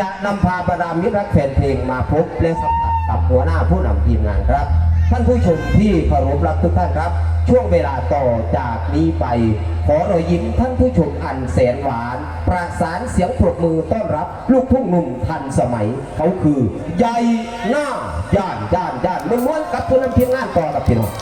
จะนำพาประดามมิตรรักแฟนเพลงมาพบและสัมผัสกับหัวหน้าผู้นำทีมงานครับ ท่านผู้ชมที่เคารพรักทุกท่านครับ ช่วงเวลาต่อจากนี้ไป ขอรอยยิ้มท่านผู้ชมอันแสนหวาน ประสานเสียงปรบมือต้อนรับ ลูกทุ่งหนุ่มทันสมัย เขาคือใหญ่หน้าย่านย่านย่านม้วนๆกับผู้นำทีมงานต่อกับพี่น้อง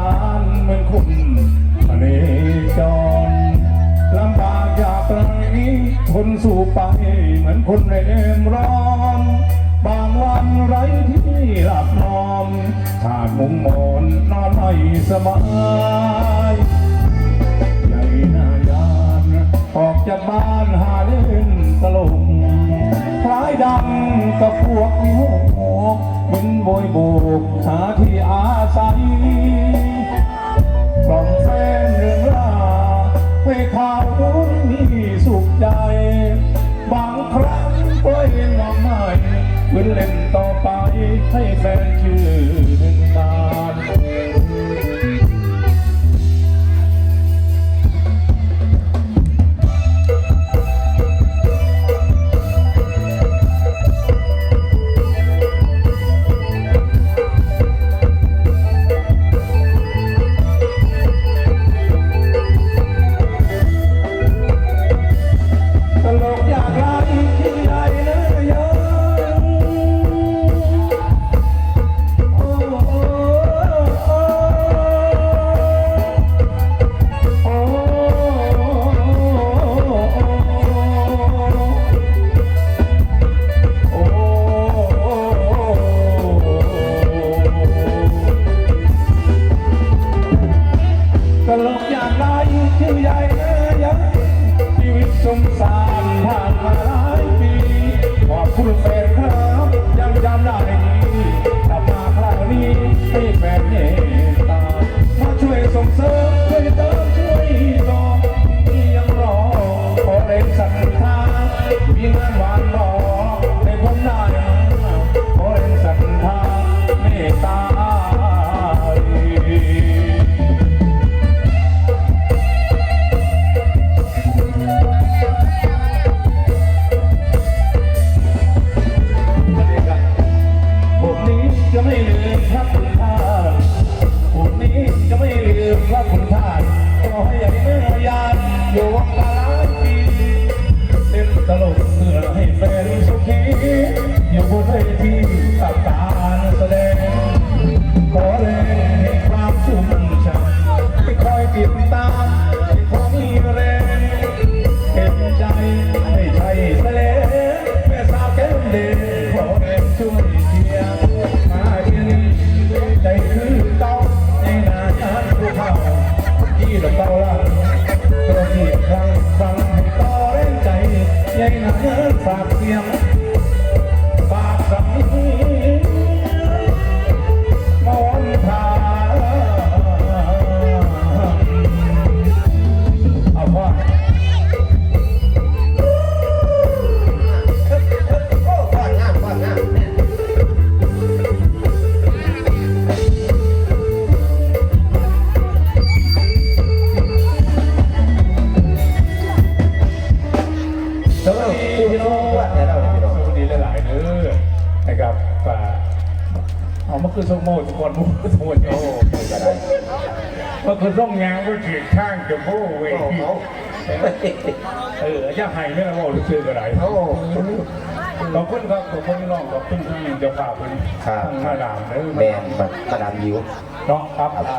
ารเหมือนคุณอเนจรลำบากยากไรทนสู้ไปเหมือนคนเร่ร้อน บางวันไรที่หลับนอนขาดมุมมอนนอนไม่สบายใหญ่นายานออกจากบ้านหาเล่นตลกคล้ายดังกับพวกวิหกบินโบยโบกหาที่อาศัย บางครั้งก็เห็นว่าไม่เว้นเล่นต่อไปให้แฟนชื่อ ให้ไม่ละโม่หรือซื้อก็ได้โอ้ขอบคุณครับขอบคุณน้องขอบคุณที่เจ้าภาพเป็นครับทั้งมาดามเด้อแมนมาดามยิวเนาะครับอ่า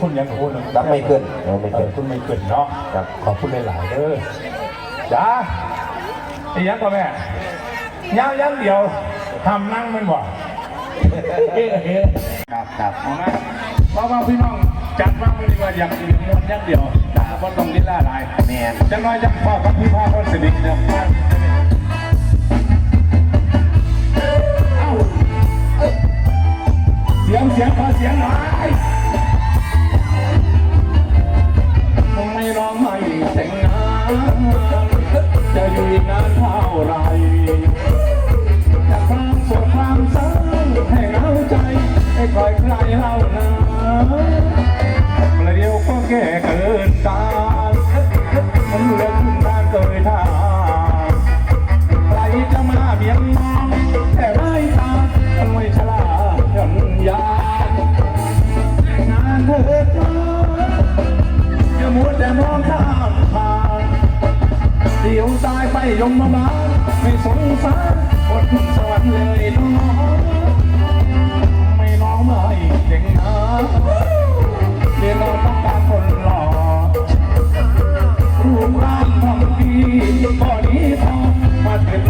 คุณยังคุณรับไม่ขึ้นรับไม่ขึ้นเออคุณไม่ขึ้นเนาะครับขอบคุณหลายๆเด้อจ้าไอ้ยังก็แม่ย่างย่างเดียวทำนั่งมันบ่ครับครับเอานะเพราะว่าพี่น้องจัดว่าไม่ได้ว่าอย่างอื่นมันอย่างเดียว แต่ต้องลิ้นล่าลายแมนจังน้อยจังพ่อกับพี่พ่อคนสนิทเนี่ยเอ้าเอ้ยเสียงเสียงขอเสียงหน่อยทำไมน้องไม่แต่งงานจะอยู่อีกนานเท่าไรจะฟังสวดความเศร้าให้เหงาใจให้คอยใครเล่านาประ เดี๋ยวก็แก่เกินกามันเลือขึ้นทางเกยทาใครจะมาเบียงมองแต่ไม่ตามันไม่ฉลาดย่อนยานงานเถิดมาอย่ามัวแต่มองข้ามผ่านเดี๋ยวตายไปยมมาบาไม่สงสารอดสวรรค์เลยน้องไม่น้องไม่เด็กนะ เดี๋ยวเราต้องการคนหล่อรูปร่างของดีก็ดีพอมาเถิดน้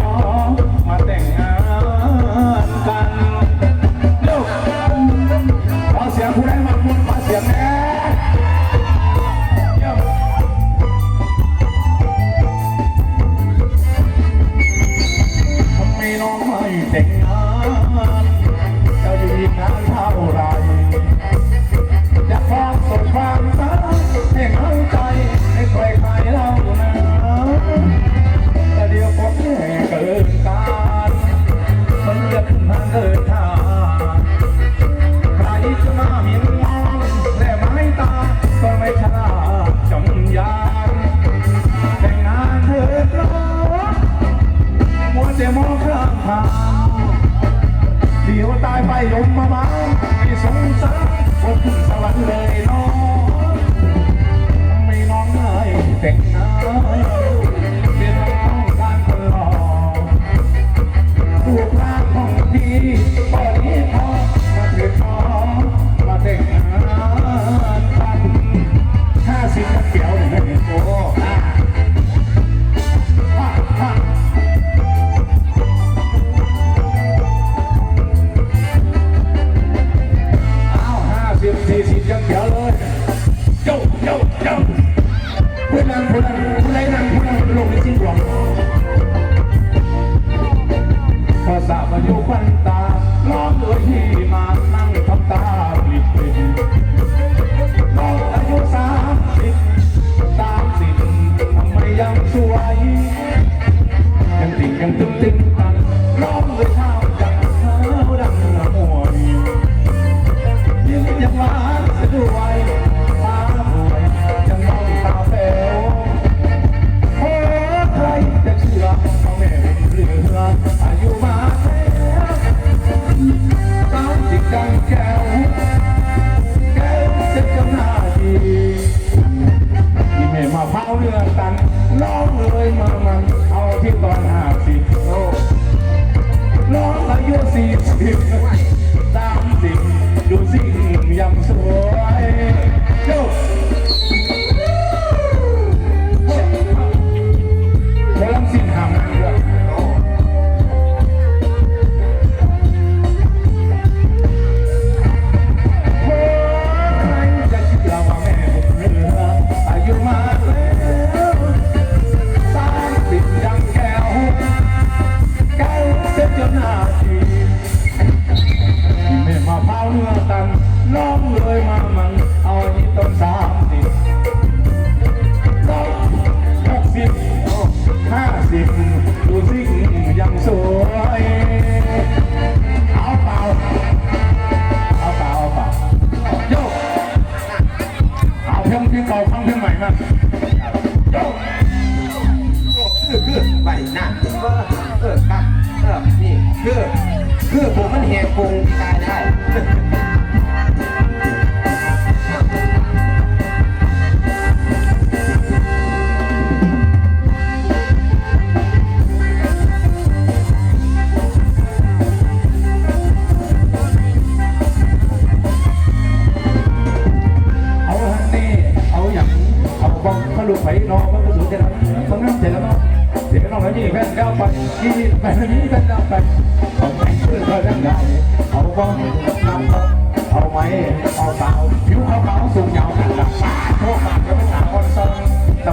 คือผมมันแหกกรงตายได้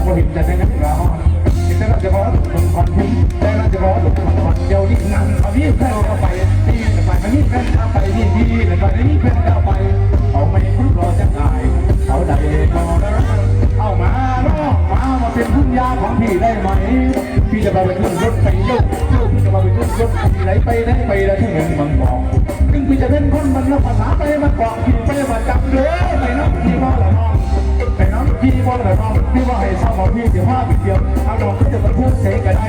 ก็เห็นแต่ในนั้นเราเห็นแต่เราจะบอกว่คนคอนทิ้งแต่เราจะบอกว่คนคอนเดียวนี่นั่งเอาที่แค่เราไปที่ไปมันนี่แค่เอาไปนี่ที่ไปนี่แค่เราไปเอาไม่คุ้มรอจะตายเอาใดก็ได้เอามาล้องมามาเป็นพุ่งยาของพี่ได้ไหมพี่จะมาเป็นขึ้นรถไปยกโยกพี่จะมาเป็นขึ้นรถที่ไหนไปไหนไปแล้วที่เมืองบางกอกซึ่งพี่จะเป็นคนมันภาษาไปมัากอกกินไปมาจับเลยไปนักที่พ่อละนอง พี่ว่าอะไรบ้างพี่ว่าให้ชอบมาพี่เดี๋ยวภาพเดียวเอาดอกก็จะบรรทุกเสกกันได้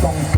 Song